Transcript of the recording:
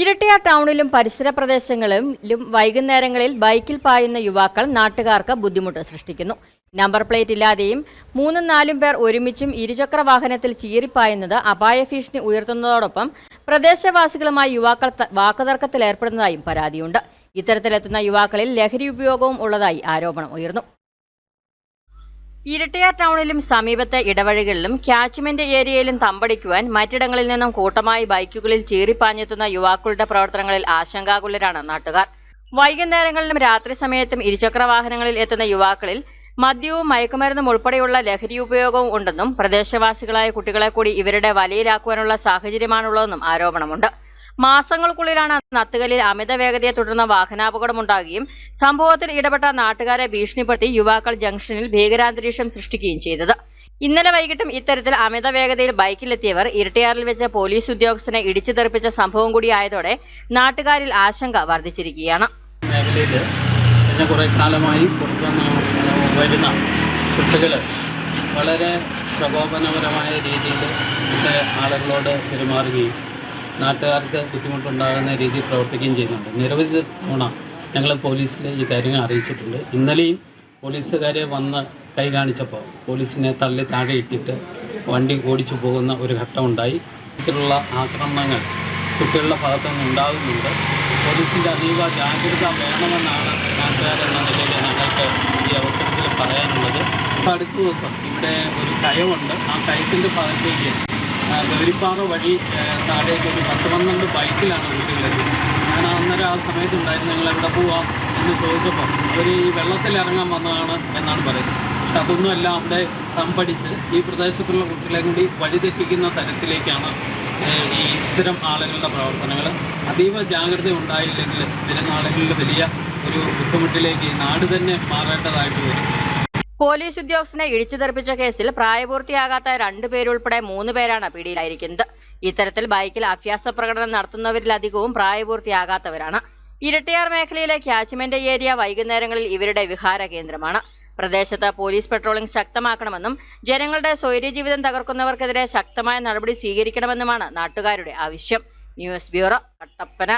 ഇരട്ടിയാർ ടൗണിലും പരിസര പ്രദേശങ്ങളിലും വൈകുന്നേരങ്ങളിൽ ബൈക്കിൽ പായുന്ന യുവാക്കൾ നാട്ടുകാർക്ക് ബുദ്ധിമുട്ട് സൃഷ്ടിക്കുന്നു. നമ്പർ പ്ലേറ്റ് ഇല്ലാതെയും മൂന്നും നാലും പേർ ഒരുമിച്ചും ഇരുചക്ര വാഹനത്തിൽ ചീറിപ്പായുന്നത് അപായ ഭീഷണി ഉയർത്തുന്നതോടൊപ്പം പ്രദേശവാസികളുമായി യുവാക്കൾ വാക്കുതർക്കത്തിലേർപ്പെടുന്നതായും പരാതിയുണ്ട്. ഇത്തരത്തിലെത്തുന്ന യുവാക്കളിൽ ലഹരി ഉപയോഗവും ഉള്ളതായി ആരോപണം ഉയർന്നു. ഇരട്ടിയാർ ടൗണിലും സമീപത്തെ ഇടവഴികളിലും ക്യാച്ച്മെന്റ് ഏരിയയിലും തമ്പടിക്കുവാൻ മറ്റിടങ്ങളിൽ നിന്നും കൂട്ടമായി ബൈക്കുകളിൽ ചീറിപ്പാഞ്ഞെത്തുന്ന യുവാക്കളുടെ പ്രവർത്തനങ്ങളിൽ ആശങ്കാകുലരാണ് നാട്ടുകാർ. വൈകുന്നേരങ്ങളിലും രാത്രി സമയത്തും ഇരുചക്ര വാഹനങ്ങളിൽ എത്തുന്ന യുവാക്കളിൽ മദ്യവും മയക്കുമരുന്നും ഉൾപ്പെടെയുള്ള ലഹരി ഉപയോഗവും ഉണ്ടെന്നും പ്രദേശവാസികളായ കുട്ടികളെ കൂടി ഇവരുടെ വലയിലാക്കുവാനുള്ള സാഹചര്യമാണുള്ളതെന്നും ആരോപണമുണ്ട്. മാസങ്ങൾക്കുള്ളിലാണ് നത്തുകലിൽ അമിത വേഗതയെ തുടർന്ന് വാഹനാപകടമുണ്ടാകുകയും സംഭവത്തിൽ ഇടപെട്ട നാട്ടുകാരെ ഭീഷണിപ്പെടുത്തി യുവാക്കൾ ജംഗ്ഷനിൽ ഭീകരാന്തരീക്ഷം സൃഷ്ടിക്കുകയും ചെയ്തത്. ഇന്നലെ വൈകിട്ടും ഇത്തരത്തിൽ അമിത വേഗതയിൽ ബൈക്കിലെത്തിയവർ ഇരട്ടിയാറിൽ വെച്ച് പോലീസ് ഉദ്യോഗസ്ഥനെ ഇടിച്ചു തെറിപ്പിച്ച സംഭവം കൂടിയായതോടെ നാട്ടുകാരിൽ ആശങ്ക വർദ്ധിച്ചിരിക്കുകയാണ്. വളരെ പ്രകോപനപരമായ രീതിയിൽ ആളുകളോട് പെരുമാറുകയും നാട്ടുകാർക്ക് ബുദ്ധിമുട്ടുണ്ടാകുന്ന രീതിയിൽ പ്രവർത്തിക്കുകയും ചെയ്യുന്നുണ്ട്. നിരവധി തവണ ഞങ്ങൾ പോലീസിൽ ഈ കാര്യങ്ങൾ അറിയിച്ചിട്ടുണ്ട്. ഇന്നലെയും പോലീസുകാരെ വന്ന് കൈ കാണിച്ചപ്പോൾ പോലീസിനെ തള്ളി താഴെ ഇട്ടിട്ട് വണ്ടി ഓടിച്ചു പോകുന്ന ഒരു ഘട്ടമുണ്ടായി ഇത്തരത്തിലുള്ള ആക്രമണങ്ങൾ കുട്ടികളുടെ ഭാഗത്തു ഉണ്ടാകുന്നുണ്ട്. പോലീസിന്റെ അതീവ ജാഗ്രത വേണമെന്നാണ് നാട്ടുകാരെന്ന നിലയിൽ ഞങ്ങൾക്ക് ഈ അവസരത്തിൽ പറയാനുള്ളത്. അടുത്ത ദിവസം ഇവിടെ ഒരു കയമുണ്ട് ആ കയത്തിന്റെ ഭാഗത്തേക്ക് ആ, വഴി താഴേക്ക് ഒരു പത്ത് പന്ത്രണ്ട് ബൈക്കിലാണ് കുട്ടികളെത്തിയത് ഞാൻ അന്നേരം ആ സമയത്ത് ഉണ്ടായിരുന്നു ഞങ്ങൾ എവിടെ പോവാം? എന്ന് ചോദിച്ചപ്പോൾ അവർ ഈ വെള്ളത്തിൽ ഇറങ്ങാൻ വന്നതാണ് എന്നാണ് പറയുന്നത്. പക്ഷെ അതൊന്നുമല്ല അവിടെ തമ്പടിച്ച് ഈ പ്രദേശത്തുള്ള കുട്ടികളെ കൂടി വഴിതെറ്റിക്കുന്ന തരത്തിലേക്കാണ് ഈ ഇത്തരം ആളുകളുടെ പ്രവർത്തനങ്ങൾ അതീവ ജാഗ്രത ഉണ്ടായില്ലെങ്കിൽ വരുന്ന ആളുകളിൽ വലിയ ഒരു ബുദ്ധിമുട്ടിലേക്ക് നാട് തന്നെ മാറേണ്ടതായിട്ട് വരും. പോലീസ് ഉദ്യോഗസ്ഥനെ ഇടിച്ചു തെറിപ്പിച്ച കേസിൽ പ്രായപൂർത്തിയാകാത്ത രണ്ടുപേരുൾപ്പെടെ മൂന്ന് പേരാണ് പിടിയിലായിരിക്കുന്നത്. ഇത്തരത്തിൽ ബൈക്കിൽ അഭ്യാസ പ്രകടനം നടത്തുന്നവരിലധികവും പ്രായപൂർത്തിയാകാത്തവരാണ്. ഇരട്ടിയാർ മേഖലയിലെ ക്യാച്ച്മെന്റ് ഏരിയ വൈകുന്നേരങ്ങളിൽ ഇവരുടെ വിഹാര കേന്ദ്രമാണ്. പ്രദേശത്ത് പോലീസ് പെട്രോളിംഗ് ശക്തമാക്കണമെന്നും ജനങ്ങളുടെ സ്വൈര്യ ജീവിതം തകർക്കുന്നവർക്കെതിരെ ശക്തമായ നടപടി സ്വീകരിക്കണമെന്നുമാണ് നാട്ടുകാരുടെ ആവശ്യം. News bureau Kattappana.